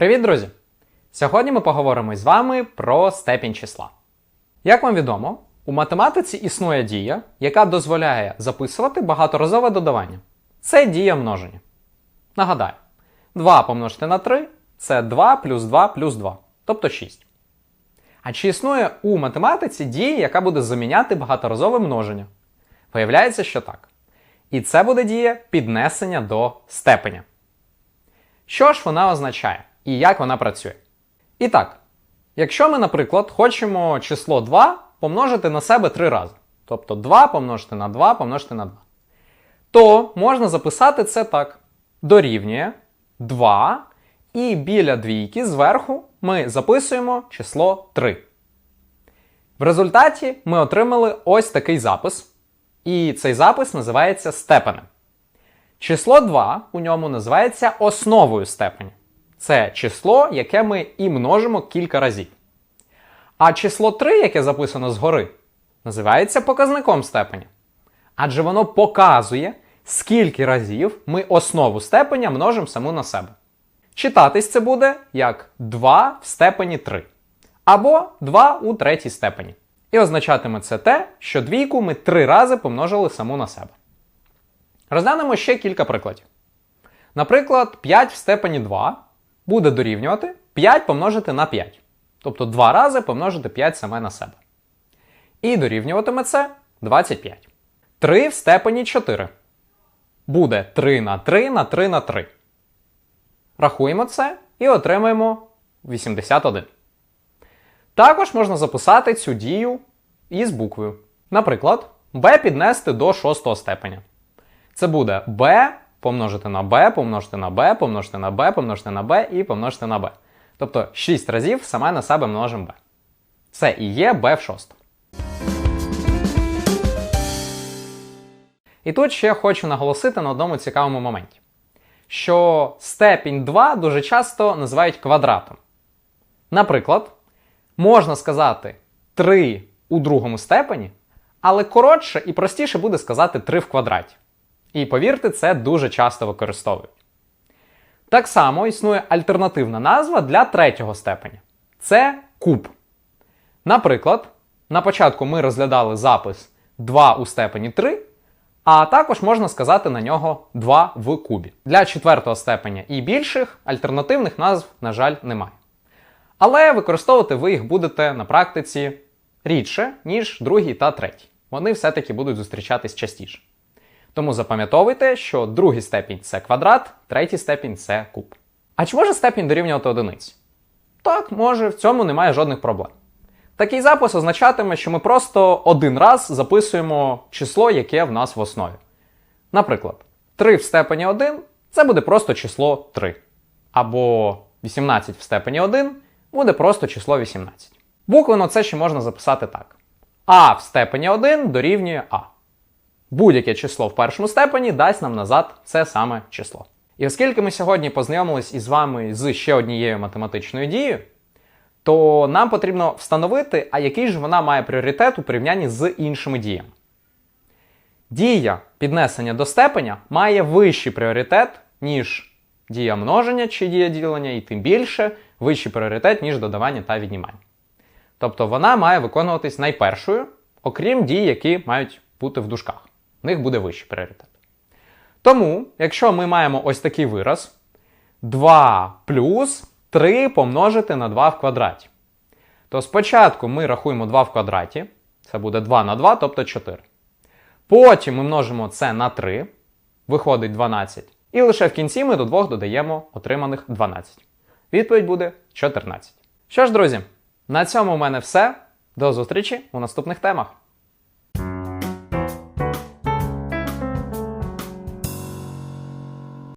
Привіт, друзі! Сьогодні ми поговоримо з вами про степінь числа. Як вам відомо, у математиці існує дія, яка дозволяє записувати багаторазове додавання. Це дія множення. Нагадаю, 2 помножити на 3 це 2 плюс 2 плюс 2, тобто 6. А чи існує у математиці дія, яка буде заміняти багаторазове множення? Виявляється, що так. І це буде дія піднесення до степеня. Що ж вона означає і як вона працює? І так, якщо ми, наприклад, хочемо число 2 помножити на себе 3 рази, тобто 2 помножити на 2 помножити на 2, то можна записати це так: дорівнює 2, і біля двійки зверху ми записуємо число 3. В результаті ми отримали ось такий запис. І цей запис називається степенем. Число 2 у ньому називається основою степеня. Це число, яке ми і множимо кілька разів. А число 3, яке записано згори, називається показником степеня. Адже воно показує, скільки разів ми основу степеня множимо саму на себе. Читатись це буде як 2 в степені 3. Або 2 у третій степені. І означатиме це те, що двійку ми три рази помножили саму на себе. Розглянемо ще кілька прикладів. Наприклад, 5 в степені 2 буде дорівнювати 5 помножити на 5. Тобто 2 рази помножити 5 саме на себе. І дорівнюватиме це 25. 3 в степені 4 буде 3 на 3 на 3 на 3. Рахуємо це і отримаємо 81. Також можна записати цю дію із буквою. Наприклад, b піднести до шостого степеня. Це буде b помножити на b, помножити на b, помножити на b, помножити на b і помножити на b. Тобто 6 разів саме на себе множимо b. Це і є b в шостому. І тут ще хочу наголосити на одному цікавому моменті, що степінь 2 дуже часто називають квадратом. Наприклад, можна сказати 3 у другому степені, але коротше і простіше буде сказати 3 в квадраті. І повірте, це дуже часто використовують. Так само існує альтернативна назва для третього степеня це куб. Наприклад, на початку ми розглядали запис 2 у степені 3, а також можна сказати на нього 2 в кубі. Для четвертого степеня і більших альтернативних назв, на жаль, немає. Але використовувати ви їх будете на практиці рідше, ніж другий та третій. Вони все-таки будуть зустрічатись частіше. Тому запам'ятовуйте, що другий степінь це квадрат, третій степінь це куб. А чи може степінь дорівнювати одиниці? Так, може, в цьому немає жодних проблем. Такий запис означатиме, що ми просто один раз записуємо число, яке в нас в основі. Наприклад, 3 в степені 1 це буде просто число 3. Або 18 в степені 1 буде просто число 18. Буквено це ще можна записати так. А в степені 1 дорівнює А. Будь-яке число в першому степені дасть нам назад це саме число. І оскільки ми сьогодні познайомились із вами з ще однією математичною дією, то нам потрібно встановити, а який ж вона має пріоритет у порівнянні з іншими діями. Дія піднесення до степеня має вищий пріоритет, ніж дія множення чи дія ділення, і тим більше вищий пріоритет, ніж додавання та віднімання. Тобто вона має виконуватись найпершою, окрім дій, які мають бути в дужках. В них буде вищий пріоритет. Тому, якщо ми маємо ось такий вираз 2 плюс 3 помножити на 2 в квадраті, то спочатку ми рахуємо 2 в квадраті, це буде 2 на 2, тобто 4. Потім ми множимо це на 3, виходить 12. І лише в кінці ми до 2 додаємо отриманих 12. Відповідь буде 14. Що ж, друзі, на цьому у мене все. До зустрічі у наступних темах.